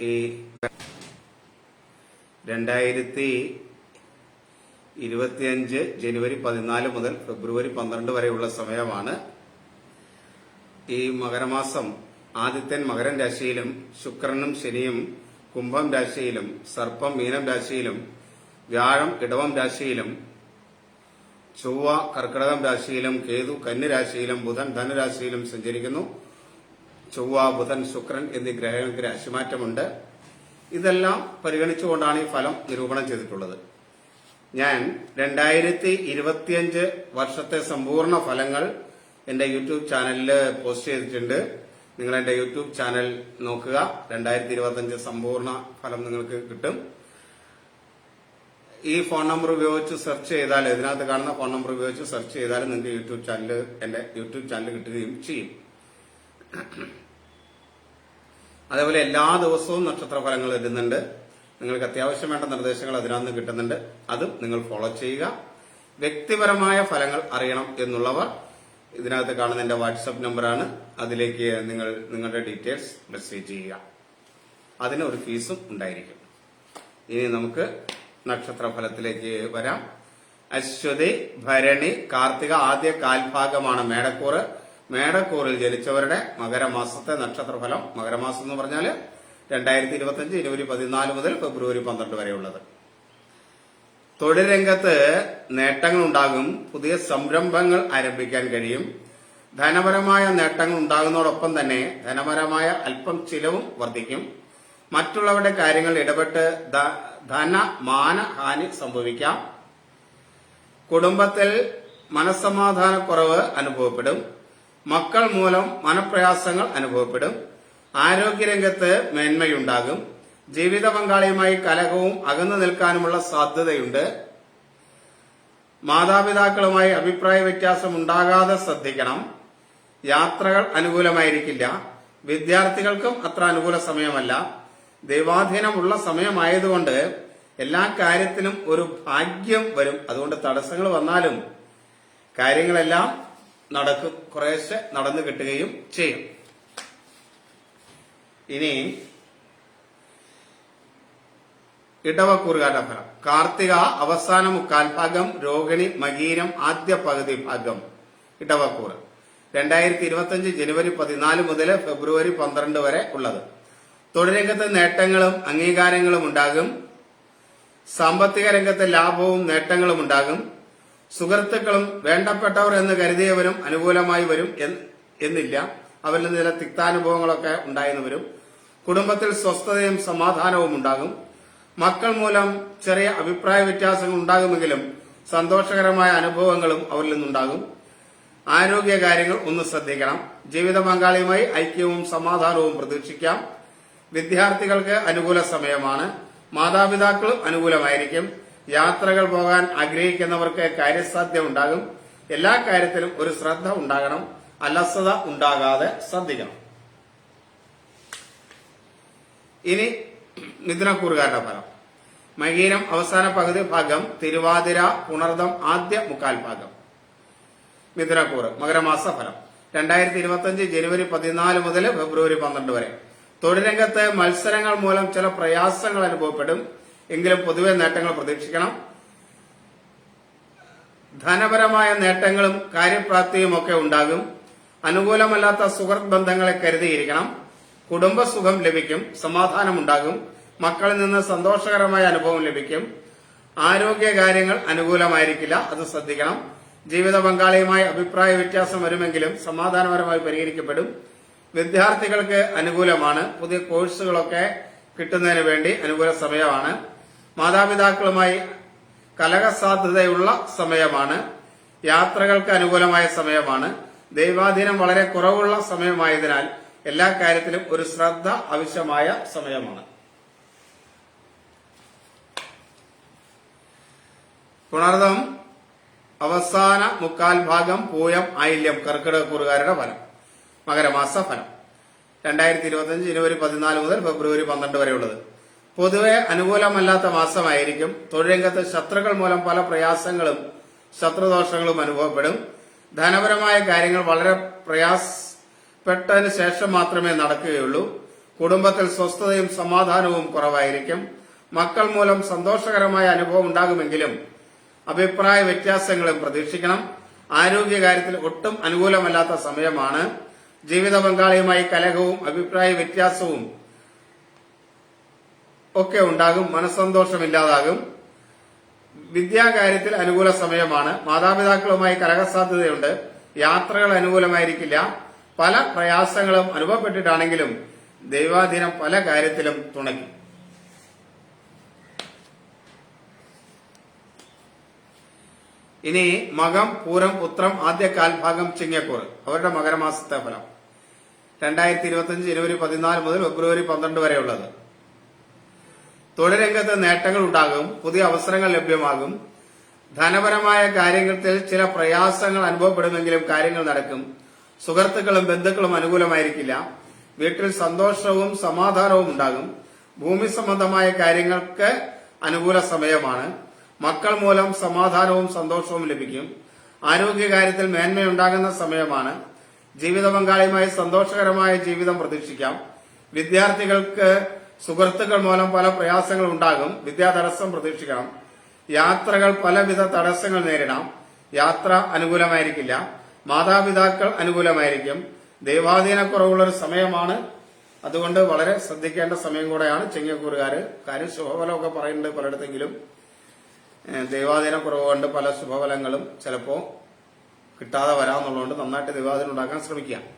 ഈ രണ്ടായിരത്തി ഇരുപത്തിയഞ്ച് ജനുവരി പതിനാല് മുതൽ ഫെബ്രുവരി പന്ത്രണ്ട് വരെയുള്ള സമയമാണ് ഈ മകരമാസം ആദിത്യൻ മകരൻ രാശിയിലും ശുക്രനും ശനിയും കുംഭം രാശിയിലും സർപ്പം മീനം രാശിയിലും വ്യാഴം ഇടവം രാശിയിലും ചൊവ്വ കർക്കിടകം രാശിയിലും കേതു കന്നി രാശിയിലും ബുധൻ ധനുരാശിയിലും സഞ്ചരിക്കുന്നു. ചൊവ്വ ബുധൻ ശുക്രൻ എന്നീ ഗ്രഹങ്ങൾക്ക് രാശിമാറ്റമുണ്ട്. ഇതെല്ലാം പരിഗണിച്ചുകൊണ്ടാണ് ഈ ഫലം നിരൂപണം ചെയ്തിട്ടുള്ളത്. ഞാൻ രണ്ടായിരത്തി ഇരുപത്തിയഞ്ച് വർഷത്തെ സമ്പൂർണ ഫലങ്ങൾ എന്റെ യൂട്യൂബ് ചാനലിൽ പോസ്റ്റ് ചെയ്തിട്ടുണ്ട്. നിങ്ങൾ എന്റെ യൂട്യൂബ് ചാനൽ നോക്കുക. രണ്ടായിരത്തി ഇരുപത്തിയഞ്ച് സമ്പൂർണ ഫലം നിങ്ങൾക്ക് കിട്ടും. ഈ ഫോൺ നമ്പർ ഉപയോഗിച്ച് സെർച്ച് ചെയ്താൽ ഇതിനകത്ത് കാണുന്ന ഫോൺ നമ്പർ ഉപയോഗിച്ച് സെർച്ച് ചെയ്താൽ നിങ്ങൾക്ക് യൂട്യൂബ് ചാനൽ എന്റെ യൂട്യൂബ് ചാനൽ കിട്ടുകയും ചെയ്യും. അതേപോലെ എല്ലാ ദിവസവും നക്ഷത്ര ഫലങ്ങൾ ഇടുന്നുണ്ട് നിങ്ങൾക്ക് അത്യാവശ്യം വേണ്ട നിർദ്ദേശങ്ങൾ അതിനകത്ത് കിട്ടുന്നുണ്ട്. അതും നിങ്ങൾ ഫോളോ ചെയ്യുക. വ്യക്തിപരമായ ഫലങ്ങൾ അറിയണം എന്നുള്ളവർ ഇതിനകത്ത് കാണുന്ന എന്റെ വാട്സപ്പ് നമ്പറാണ്. അതിലേക്ക് നിങ്ങൾ നിങ്ങളുടെ ഡീറ്റെയിൽസ് മെസ്സേജ് ചെയ്യുക. അതിന് ഒരു ഫീസും ഉണ്ടായിരിക്കും. ഇനി നമുക്ക് നക്ഷത്ര ഫലത്തിലേക്ക് വരാം. അശ്വതി ഭരണി കാർത്തിക ആദ്യ കാൽഭാഗമാണ് മേടക്കൂറ്. മേടക്കൂറിൽ ജനിച്ചവരുടെ മകരമാസത്തെ നക്ഷത്രഫലം മകരമാസം എന്ന് പറഞ്ഞാൽ രണ്ടായിരത്തി ഇരുപത്തിയഞ്ച് ജനുവരി പതിനാല് മുതൽ ഫെബ്രുവരി പന്ത്രണ്ട് വരെയുള്ളത്. തൊഴിൽ രംഗത്ത് നേട്ടങ്ങൾ ഉണ്ടാകും പുതിയ സംരംഭങ്ങൾ ആരംഭിക്കാൻ കഴിയും. ധനപരമായ നേട്ടങ്ങൾ ഉണ്ടാകുന്നതോടൊപ്പം തന്നെ ധനപരമായ അല്പം ചിലവും വർദ്ധിക്കും. മറ്റുള്ളവരുടെ കാര്യങ്ങൾ ഇടപെട്ട് ധന മാന സംഭവിക്കാം. കുടുംബത്തിൽ മനസ്സമാധാനക്കുറവ് അനുഭവപ്പെടും. മക്കൾ മൂലം മനപ്രയാസങ്ങൾ അനുഭവപ്പെടും. ആരോഗ്യരംഗത്ത് മേന്മയുണ്ടാകും. ജീവിത പങ്കാളിയുമായി കലഹവും അകന്നു നിൽക്കാനുമുള്ള സാധ്യതയുണ്ട്. മാതാപിതാക്കളുമായി അഭിപ്രായ വ്യത്യാസം ഉണ്ടാകാതെ ശ്രദ്ധിക്കണം. യാത്രകൾ അനുകൂലമായിരിക്കില്ല. വിദ്യാർത്ഥികൾക്കും അത്ര അനുകൂല സമയമല്ല. ദൈവാധീനമുള്ള സമയമായതുകൊണ്ട് എല്ലാ കാര്യത്തിനും ഒരു ഭാഗ്യം വരും. അതുകൊണ്ട് തടസ്സങ്ങൾ വന്നാലും കാര്യങ്ങളെല്ലാം നടക്കും കുറേശ്ശെ നടന്നു കിട്ടുകയും ചെയ്യും. ഇനി ഇടവക്കൂറുകാരുടെ ഫലം. കാർത്തിക അവസാന മുക്കാൽ ഭാഗം രോഹിണി മകീരം ആദ്യ പകുതി ഭാഗം ഇടവക്കൂറ്. രണ്ടായിരത്തി ഇരുപത്തിയഞ്ച് ജനുവരി പതിനാല് മുതൽ ഫെബ്രുവരി പന്ത്രണ്ട് വരെ ഉള്ളത്. തൊഴിലംഗത്ത് നേട്ടങ്ങളും അംഗീകാരങ്ങളും ഉണ്ടാകും. സാമ്പത്തിക രംഗത്ത് ലാഭവും നേട്ടങ്ങളും ഉണ്ടാകും. സുഹൃത്തുക്കളും വേണ്ടപ്പെട്ടവർ എന്ന് കരുതിയവരും അനുകൂലമായി വരും എന്നില്ല. അവരിൽ ചില തിക്താനുഭവങ്ങളൊക്കെ ഉണ്ടായെന്ന് വരും. കുടുംബത്തിൽ സ്വസ്ഥതയും സമാധാനവും ഉണ്ടാകും. മക്കൾ മൂലം ചെറിയ അഭിപ്രായ വ്യത്യാസങ്ങൾ ഉണ്ടാകുമെങ്കിലും സന്തോഷകരമായ അനുഭവങ്ങളും അവരിൽ നിന്നുണ്ടാകും. ആരോഗ്യ കാര്യങ്ങൾ ഒന്ന് ശ്രദ്ധിക്കണം. ജീവിത പങ്കാളിയുമായി ഐക്യവും സമാധാനവും പ്രതീക്ഷിക്കാം. വിദ്യാർത്ഥികൾക്ക് അനുകൂല സമയമാണ്. മാതാപിതാക്കളും അനുകൂലമായിരിക്കും. യാത്രകൾ പോകാൻ ആഗ്രഹിക്കുന്നവർക്ക് കാര്യസാധ്യം ഉണ്ടാകും എല്ലാ കാര്യത്തിലും ഒരു ശ്രദ്ധ ഉണ്ടാകണം. അലസത ഉണ്ടാകാതെ ശ്രദ്ധിക്കണം. ഇനി മിഥുനക്കൂറുകാരുടെ ഫലം. മകീരം അവസാന പകുതി ഭാഗം തിരുവാതിര പുണർദം ആദ്യ മുക്കാൽ ഭാഗം. മിഥുനക്കൂറ് മകരമാസ ഫലം. രണ്ടായിരത്തി ഇരുപത്തിയഞ്ച് ജനുവരി പതിനാല് മുതൽ ഫെബ്രുവരി പന്ത്രണ്ട് വരെ. തൊഴിലംഗത്ത് മത്സരങ്ങൾ മൂലം ചില പ്രയാസങ്ങൾ അനുഭവപ്പെടും. എങ്കിലും പൊതുവെ നേട്ടങ്ങൾ പ്രതീക്ഷിക്കണം. ധനപരമായ നേട്ടങ്ങളും കാര്യപ്രാപ്തിയും ഒക്കെ ഉണ്ടാകും. അനുകൂലമല്ലാത്ത സുഹൃത്ത് ബന്ധങ്ങളെ കരുതിയിരിക്കണം. കുടുംബസുഖം ലഭിക്കും സമാധാനമുണ്ടാകും. മക്കളിൽ നിന്ന് സന്തോഷകരമായ അനുഭവം ലഭിക്കും. ആരോഗ്യ കാര്യങ്ങൾ അനുകൂലമായിരിക്കില്ല അത് ശ്രദ്ധിക്കണം. ജീവിത പങ്കാളിയുമായി അഭിപ്രായ വ്യത്യാസം വരുമെങ്കിലും സമാധാനപരമായി പരിഹരിക്കപ്പെടും. വിദ്യാർത്ഥികൾക്ക് അനുകൂലമാണ്. പുതിയ കോഴ്സുകളൊക്കെ കിട്ടുന്നതിന് വേണ്ടി അനുകൂല സമയമാണ്. മാതാപിതാക്കളുമായി കലഹസാധ്യതയുള്ള സമയമാണ്. യാത്രകൾക്ക് അനുകൂലമായ സമയമാണ്. ദൈവാധീനം വളരെ കുറവുള്ള സമയമായതിനാൽ എല്ലാ കാര്യത്തിലും ഒരു ശ്രദ്ധ ആവശ്യമായ സമയമാണ്. പുണർദം അവസാന മുക്കാൽ ഭാഗം പൂയം ആയില്യം കർക്കിടകക്കൂറുകാരുടെ ഫലം മകരമാസ ഫലം. രണ്ടായിരത്തി ഇരുപത്തിയഞ്ച് ജനുവരി പതിനാല് മുതൽ ഫെബ്രുവരി പന്ത്രണ്ട് വരെയുള്ളത്. പൊതുവെ അനുകൂലമല്ലാത്ത മാസമായിരിക്കും തൊഴിലംഗത്ത് ശത്രുക്കൾ മൂലം പല പ്രയാസങ്ങളും ശത്രുദോഷങ്ങളും അനുഭവപ്പെടും. ധനപരമായ കാര്യങ്ങൾ വളരെ പ്രയാസപ്പെട്ടതിന് ശേഷം മാത്രമേ നടക്കുകയുള്ളൂ. കുടുംബത്തിൽ സ്വസ്ഥതയും സമാധാനവും കുറവായിരിക്കും. മക്കൾ മൂലം സന്തോഷകരമായ അനുഭവം ഉണ്ടാകുമെങ്കിലും അഭിപ്രായ വ്യത്യാസങ്ങളും പ്രതീക്ഷിക്കണം. ആരോഗ്യകാര്യത്തിൽ ഒട്ടും അനുകൂലമല്ലാത്ത സമയമാണ്. ജീവിത പങ്കാളിയുമായി കലഹവും അഭിപ്രായ വ്യത്യാസവും ഒക്കെ ഉണ്ടാകും മനസ്സന്തോഷമില്ലാതാകും. വിദ്യാകാര്യത്തിൽ അനുകൂല സമയമാണ്. മാതാപിതാക്കളുമായി കലഹസാധ്യതയുണ്ട് യാത്രകൾ അനുകൂലമായിരിക്കില്ല. പല പ്രയാസങ്ങളും അനുഭവപ്പെട്ടിട്ടാണെങ്കിലും ദൈവാധീനം പല കാര്യത്തിലും തുണയ്ക്കും. ഇനി മകം പൂരം ഉത്രം ആദ്യ കാൽഭാഗം ചിങ്ങക്കൂർ. അവരുടെ മകരമാസത്തെ ഫലം. രണ്ടായിരത്തി ഇരുപത്തിയഞ്ച് ജനുവരി പതിനാല് മുതൽ ഫെബ്രുവരി പന്ത്രണ്ട് വരെയുള്ളത്. തൊഴിൽ രംഗത്ത് നേട്ടങ്ങൾ ഉണ്ടാകും പുതിയ അവസരങ്ങൾ ലഭ്യമാകും. ധനപരമായ കാര്യങ്ങളിൽ ചില പ്രയാസങ്ങൾ അനുഭവപ്പെടുമെങ്കിലും കാര്യങ്ങൾ നടക്കും. സുഹൃത്തുക്കളും ബന്ധുക്കളും അനുകൂലമായിരിക്കില്ല. വീട്ടിൽ സന്തോഷവും സമാധാനവും ഉണ്ടാകും. ഭൂമി സംബന്ധമായ കാര്യങ്ങൾക്ക് അനുകൂല സമയമാണ്. മക്കൾ മൂലം സമാധാനവും സന്തോഷവും ലഭിക്കും. ആരോഗ്യകാര്യത്തിൽ മേന്മയുണ്ടാകുന്ന സമയമാണ്. ജീവിത പങ്കാളിയുമായി സന്തോഷകരമായ ജീവിതം പ്രതീക്ഷിക്കാം. വിദ്യാർത്ഥികൾക്ക് സുഹൃത്തുക്കൾ മൂലം പല പ്രയാസങ്ങൾ ഉണ്ടാകും. വിദ്യാതടസ്സം പ്രതീക്ഷിക്കണം. യാത്രകൾ പലവിധ തടസ്സങ്ങൾ നേരിടാം. യാത്ര അനുകൂലമായിരിക്കില്ല. മാതാപിതാക്കൾ അനുകൂലമായിരിക്കും. ദൈവാധീനക്കുറവുള്ള ഒരു സമയമാണ്. അതുകൊണ്ട് വളരെ ശ്രദ്ധിക്കേണ്ട സമയം കൂടെയാണ് ചെങ്ങക്കൂറുകാർ കാര്യം ശുഭഫലമൊക്കെ പറയുന്നുണ്ട് പലയിടത്തെങ്കിലും. ദൈവാധീനക്കുറവ് കൊണ്ട് പല ശുഭഫലങ്ങളും ചിലപ്പോൾ കിട്ടാതെ വരാമെന്നുള്ളതുകൊണ്ട് നന്നായിട്ട് ദൈവാധീനം ഉണ്ടാക്കാൻ ശ്രമിക്കുക.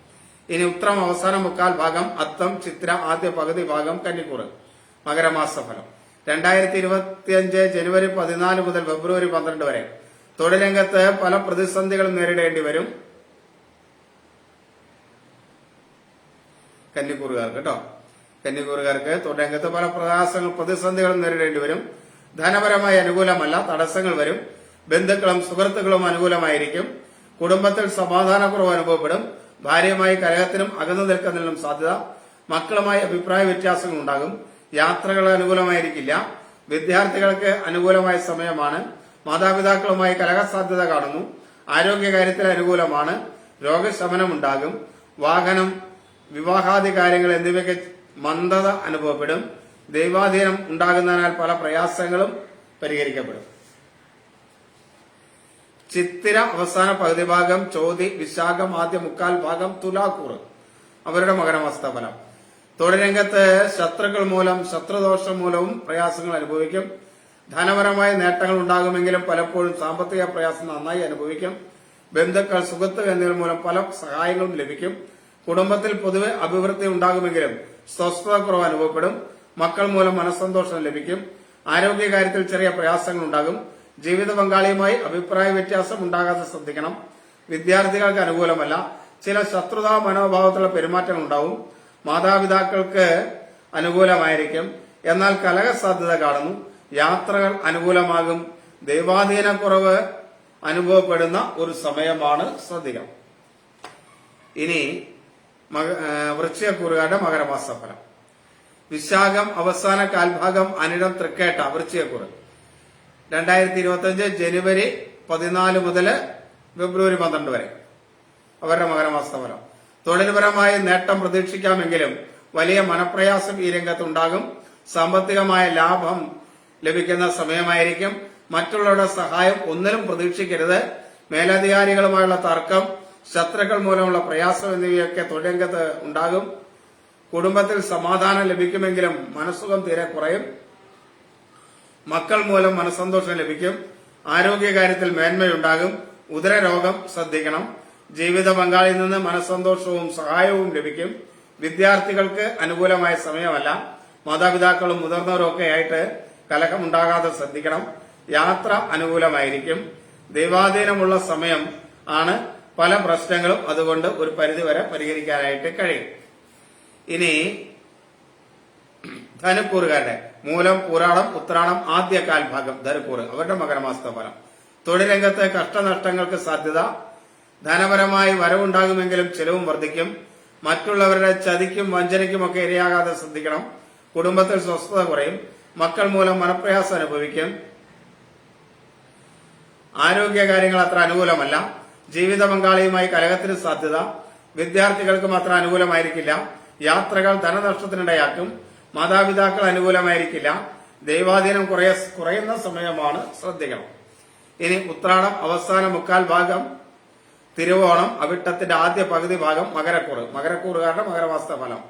ഇനി ഉത്രം അവസാനം മുക്കാൽ ഭാഗം അത്തം ചിത്ര ആദ്യ പകുതി ഭാഗം കന്നിക്കൂറ്. മകരമാസ ഫലം രണ്ടായിരത്തി ഇരുപത്തിയഞ്ച് ജനുവരി പതിനാല് മുതൽ ഫെബ്രുവരി പന്ത്രണ്ട് വരെ. തൊഴിലംഗത്ത് പല പ്രതിസന്ധികളും നേരിടേണ്ടി വരും. കന്നിക്കൂറുകാർക്ക് കേട്ടോ. കന്നിക്കൂറുകാർക്ക് തൊഴിലംഗത്ത് പല പ്രയാസങ്ങൾ പ്രതിസന്ധികളും നേരിടേണ്ടി വരും. ധനപരമായി അനുകൂലമല്ല തടസ്സങ്ങൾ വരും. ബന്ധുക്കളും സുഹൃത്തുക്കളും അനുകൂലമായിരിക്കും. കുടുംബത്തിൽ സമാധാനക്കുറവ് അനുഭവപ്പെടും. ഭാര്യയുമായി കലഹത്തിനും അകന്നു നിൽക്കുന്നതിനും സാധ്യത മക്കളുമായി അഭിപ്രായ വ്യത്യാസങ്ങൾ ഉണ്ടാകും. യാത്രകൾ അനുകൂലമായിരിക്കില്ല. വിദ്യാർത്ഥികൾക്ക് അനുകൂലമായ സമയമാണ്. മാതാപിതാക്കളുമായി കലഹസാധ്യത കാണുന്നു. ആരോഗ്യകാര്യത്തിൽ അനുകൂലമാണ്. രോഗശമനമുണ്ടാകും വാഹനം വിവാഹാദി കാര്യങ്ങൾ എന്നിവയ്ക്ക് മന്ദത അനുഭവപ്പെടും. ദൈവാധീനം ഉണ്ടാകുന്നതിനാൽ പല പ്രയാസങ്ങളും പരിഹരിക്കപ്പെടും. ചിത്തിര അവസാന പകുതി ഭാഗം ചോതി വിശാഖം ആദ്യ മുക്കാൽ ഭാഗം തുലാക്കൂറ്. അവരുടെ മകരമാസത്ത ഫലം തൊഴിൽ രംഗത്ത് ശത്രുക്കൾ മൂലം ശത്രുദോഷം മൂലവും പ്രയാസങ്ങൾ അനുഭവിക്കും. ധനപരമായ നേട്ടങ്ങൾ ഉണ്ടാകുമെങ്കിലും പലപ്പോഴും സാമ്പത്തിക പ്രയാസം നന്നായി അനുഭവിക്കും. ബന്ധുക്കൾ സുഖത്ത് എന്നിവർ മൂലം പല സഹായങ്ങളും ലഭിക്കും. കുടുംബത്തിൽ പൊതുവെ അഭിവൃദ്ധി ഉണ്ടാകുമെങ്കിലും സ്വസ്ഥത കുറവ് അനുഭവപ്പെടും. മക്കൾ മൂലം മനസ്സന്തോഷം ലഭിക്കും. ആരോഗ്യകാര്യത്തിൽ ചെറിയ പ്രയാസങ്ങൾ ഉണ്ടാകും. ജീവിത പങ്കാളിയുമായി അഭിപ്രായ വ്യത്യാസം ഉണ്ടാകാതെ ശ്രദ്ധിക്കണം. വിദ്യാർത്ഥികൾക്ക് അനുകൂലമല്ല. ചില ശത്രുതാ മനോഭാവത്തിലുള്ള പെരുമാറ്റങ്ങൾ ഉണ്ടാവും. മാതാപിതാക്കൾക്ക് അനുകൂലമായിരിക്കും. എന്നാൽ കലഹ സാധ്യത കാണുന്നു. യാത്രകൾ അനുകൂലമാകും. ദൈവാധീനക്കുറവ് അനുഭവപ്പെടുന്ന ഒരു സമയമാണ് ശ്രദ്ധിക്കണം. ഇനി വൃശ്ചയക്കുറുകാരുടെ മകരമാസ ഫലം. വിശാഖം അവസാന കാൽഭാഗം അനിടം തൃക്കേട്ട വൃശ്ചയക്കുറ് രണ്ടായിരത്തി ഇരുപത്തിയഞ്ച് ജനുവരി പതിനാല് മുതൽ ഫെബ്രുവരി പന്ത്രണ്ട് വരെ. അവരുടെ മകരമാസ ഫലം തൊഴിൽപരമായ നേട്ടം പ്രതീക്ഷിക്കാമെങ്കിലും വലിയ മനപ്രയാസം ഈ രംഗത്തുണ്ടാകും. സാമ്പത്തികമായ ലാഭം ലഭിക്കുന്ന സമയമായിരിക്കും. മറ്റുള്ളവരുടെ സഹായം ഒന്നിലും പ്രതീക്ഷിക്കരുത്. മേലധികാരികളുമായുള്ള തർക്കം ശത്രുക്കൾ മൂലമുള്ള പ്രയാസം എന്നിവയൊക്കെ തൊഴിലംഗത്ത് ഉണ്ടാകും. കുടുംബത്തിൽ സമാധാനം ലഭിക്കുമെങ്കിലും മനസ്സുഖം തീരെ കുറയും. മക്കൾ മൂലം മനസ്സന്തോഷം ലഭിക്കും. ആരോഗ്യകാര്യത്തിൽ മേന്മയുണ്ടാകും. ഉദരരോഗം ശ്രദ്ധിക്കണം. ജീവിത പങ്കാളിയിൽ നിന്ന് മനസ്സന്തോഷവും സഹായവും ലഭിക്കും. വിദ്യാർത്ഥികൾക്ക് അനുകൂലമായ സമയമല്ല. മാതാപിതാക്കളും മുതിർന്നവരും ഒക്കെ ആയിട്ട് കലഹമുണ്ടാകാതെ ശ്രദ്ധിക്കണം. യാത്ര അനുകൂലമായിരിക്കും. ദൈവാധീനമുള്ള സമയം ആണ് പല പ്രശ്നങ്ങളും അതുകൊണ്ട് ഒരു പരിധിവരെ പരിഹരിക്കാനായിട്ട് കഴിയും. ഇനി ധനുക്കൂറുകാരുടെ മൂലം പുരാണം ഉത്രാടം ആദ്യ കാൽഭാഗം ധനുക്കൂറ്. അവരുടെ മകരമാസത്തെ ഫലം. തൊഴിലംഗത്തെ കഷ്ടനഷ്ടങ്ങൾക്ക് സാധ്യത. ധനപരമായി വരവുണ്ടാകുമെങ്കിലും ചെലവും വർദ്ധിക്കും. മറ്റുള്ളവരുടെ ചതിക്കും വഞ്ചനയ്ക്കുമൊക്കെ ഇരയാകാതെ ശ്രദ്ധിക്കണം. കുടുംബത്തിൽ സ്വസ്ഥത കുറയും. മക്കൾ മൂലം മനപ്രയാസം അനുഭവിക്കും. ആരോഗ്യ കാര്യങ്ങൾ അത്ര അനുകൂലമല്ല. ജീവിത പങ്കാളിയുമായി കലഹത്തിന് സാധ്യത. വിദ്യാർത്ഥികൾക്കും അത്ര അനുകൂലമായിരിക്കില്ല. യാത്രകൾ ധനനഷ്ടത്തിനിടയാക്കും. മാതാപിതാക്കൾ അനുകൂലമായിരിക്കില്ല. ദൈവാധീനം കുറയ കുറയുന്ന സമയമാണ് ശ്രദ്ധിക്കണം. ഇനി ഉത്രാടം അവസാന മുക്കാൽ ഭാഗം തിരുവോണം അവിട്ടത്തിന്റെ ആദ്യ പകുതി ഭാഗം മകരക്കൂറ്. മകരക്കൂറുകാരുടെ മകരമാസത്തെ ഫലം.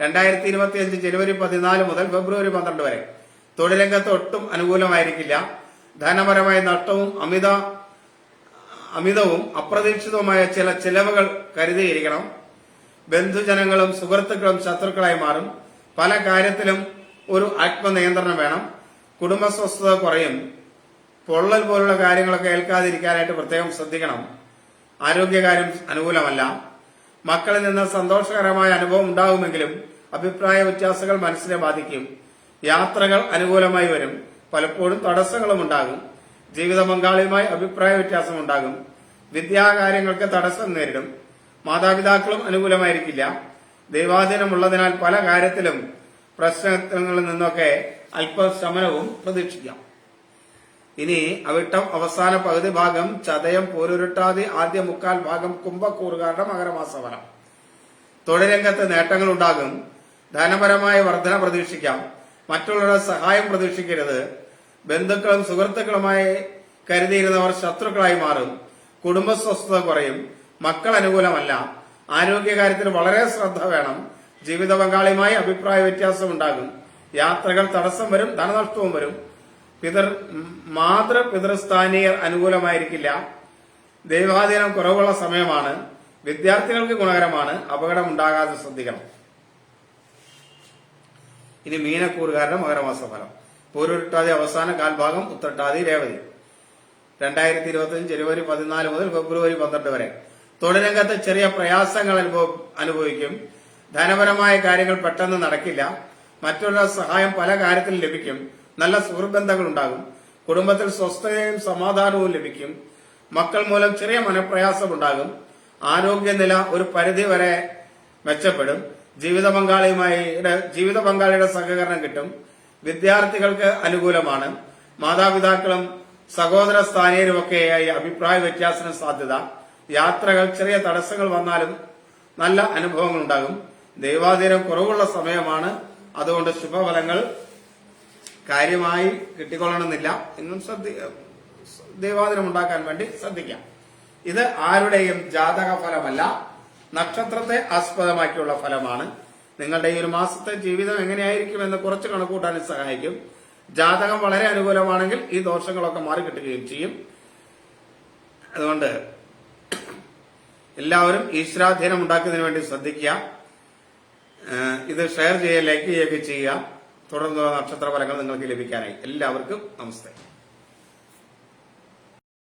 രണ്ടായിരത്തി ഇരുപത്തിയഞ്ച് ജനുവരി പതിനാല് മുതൽ ഫെബ്രുവരി പന്ത്രണ്ട് വരെ. തൊഴിലംഗത്ത് ഒട്ടും അനുകൂലമായിരിക്കില്ല. ധനപരമായ നഷ്ടവും അമിത അമിതവും അപ്രതീക്ഷിതവുമായ ചില ചിലവുകൾ കരുതിയിരിക്കണം. ബന്ധുജനങ്ങളും സുഹൃത്തുക്കളും ശത്രുക്കളായി മാറും. പല കാര്യത്തിലും ഒരു ആത്മനിയന്ത്രണം വേണം. കുടുംബസ്വസ്ഥത കുറയും. പൊള്ളൽ പോലുള്ള കാര്യങ്ങളൊക്കെ ഏൽക്കാതിരിക്കാനായിട്ട് പ്രത്യേകം ശ്രദ്ധിക്കണം. ആരോഗ്യകാര്യം അനുകൂലമല്ല. മക്കളിൽ നിന്ന് സന്തോഷകരമായ അനുഭവം ഉണ്ടാകുമെങ്കിലും അഭിപ്രായ വ്യത്യാസങ്ങൾ മനസ്സിനെ ബാധിക്കും. യാത്രകൾ അനുകൂലമായി വരും. പലപ്പോഴും തടസ്സങ്ങളും ഉണ്ടാകും. ജീവിത പങ്കാളിയുമായി അഭിപ്രായ വ്യത്യാസം ഉണ്ടാകും. വിദ്യാകാര്യങ്ങൾക്ക് തടസ്സം നേരിടും. മാതാപിതാക്കളും അനുകൂലമായിരിക്കില്ല. ദൈവാധീനമുള്ളതിനാൽ പല കാര്യത്തിലും പ്രശ്നങ്ങളിൽ നിന്നൊക്കെ അല്പശമനവും പ്രതീക്ഷിക്കാം. ഇനി അവിട്ടം അവസാന പകുതി ഭാഗം ചതയം പോരുരുട്ടാതി ആദ്യ മുക്കാൽ ഭാഗം കുംഭക്കൂറുകാരുടെ മകരമാസ ഫലം തൊഴിലംഗത്ത് നേട്ടങ്ങൾ ഉണ്ടാകും ധനപരമായ വർധന പ്രതീക്ഷിക്കാം. മറ്റുള്ളവരുടെ സഹായം പ്രതീക്ഷിക്കരുത്. ബന്ധുക്കളും സുഹൃത്തുക്കളുമായി കരുതിയിരുന്നവർ ശത്രുക്കളായി മാറും. കുടുംബസ്വസ്ഥത കുറയും. മക്കൾ അനുകൂലമല്ല. ആരോഗ്യകാര്യത്തിൽ വളരെ ശ്രദ്ധ വേണം. ജീവിത പങ്കാളിയുമായി അഭിപ്രായ വ്യത്യാസം ഉണ്ടാകും. യാത്രകൾ തടസ്സം വരും ധനനഷ്ടവും വരും. പിതൃ മാതൃ പിതൃസ്ഥാനീയർ അനുകൂലമായിരിക്കില്ല. ദൈവാധീനം കുറവുള്ള സമയമാണ്. വിദ്യാർത്ഥികൾക്ക് ഗുണകരമാണ്. അപകടം ഉണ്ടാകാതെ ശ്രദ്ധിക്കണം. ഇനി മീനക്കൂറുകാരുടെ മകരമാസ ഫലം പൂരുരുട്ടാതി അവസാന കാൽഭാഗം ഉത്തരട്ടാതി രേവതി. രണ്ടായിരത്തി ഇരുപത്തിയഞ്ച് ജനുവരി പതിനാല് മുതൽ ഫെബ്രുവരി പന്ത്രണ്ട് വരെ. തൊഴിലംഗത്ത് ചെറിയ പ്രയാസങ്ങൾ അനുഭവ- അനുഭവിക്കും. ധനപരമായ കാര്യങ്ങൾ പെട്ടെന്ന് നടക്കില്ല. മറ്റുള്ള സഹായം പല കാര്യത്തിലും ലഭിക്കും. നല്ല സുഹൃബന്ധങ്ങൾ ഉണ്ടാകും. കുടുംബത്തിൽ സ്വസ്ഥതയും സമാധാനവും ലഭിക്കും. മക്കൾ മൂലം ചെറിയ മനപ്രയാസം ഉണ്ടാകും. ആരോഗ്യനില ഒരു പരിധി വരെ മെച്ചപ്പെടും. ജീവിത പങ്കാളിയുമായി ജീവിത പങ്കാളിയുടെ സഹകരണം കിട്ടും. വിദ്യാർത്ഥികൾക്ക് അനുകൂലമാണ്. മാതാപിതാക്കളും സഹോദര സ്ഥാനീയരുമൊക്കെയായി അഭിപ്രായ വ്യത്യാസത്തിന് സാധ്യത. യാത്രകൾ ചെറിയ തടസ്സങ്ങൾ വന്നാലും നല്ല അനുഭവങ്ങൾ ഉണ്ടാകും ദൈവാധീനം കുറവുള്ള സമയമാണ്. അതുകൊണ്ട് ശുഭഫലങ്ങൾ കാര്യമായി കിട്ടിക്കൊള്ളണമെന്നില്ല. എന്നും ശ്രദ്ധി ദൈവാധീനം ഉണ്ടാക്കാൻ വേണ്ടി ശ്രദ്ധിക്കാം. ഇത് ആരുടെയും ജാതക ഫലമല്ല. നക്ഷത്രത്തെ ആസ്പദമാക്കിയുള്ള ഫലമാണ്. നിങ്ങളുടെ ഈ ഒരു മാസത്തെ ജീവിതം എങ്ങനെയായിരിക്കും എന്ന് കുറച്ച് കണക്കൂട്ടാനും സഹായിക്കും. ജാതകം വളരെ അനുകൂലമാണെങ്കിൽ ഈ ദോഷങ്ങളൊക്കെ മാറിക്കിട്ടുകയും ചെയ്യും. അതുകൊണ്ട് എല്ലാവരും ഈശ്വരാധീനം ഉണ്ടാക്കുന്നതിന് വേണ്ടി ശ്രദ്ധിക്കുക. ഇത് ഷെയർ ചെയ്യുക ലൈക്ക് ചെയ്യുകയൊക്കെ ചെയ്യുക. തുടർന്നുള്ള നക്ഷത്ര ഫലങ്ങൾ നിങ്ങൾക്ക് ലഭിക്കാനായി. എല്ലാവർക്കും നമസ്തേ.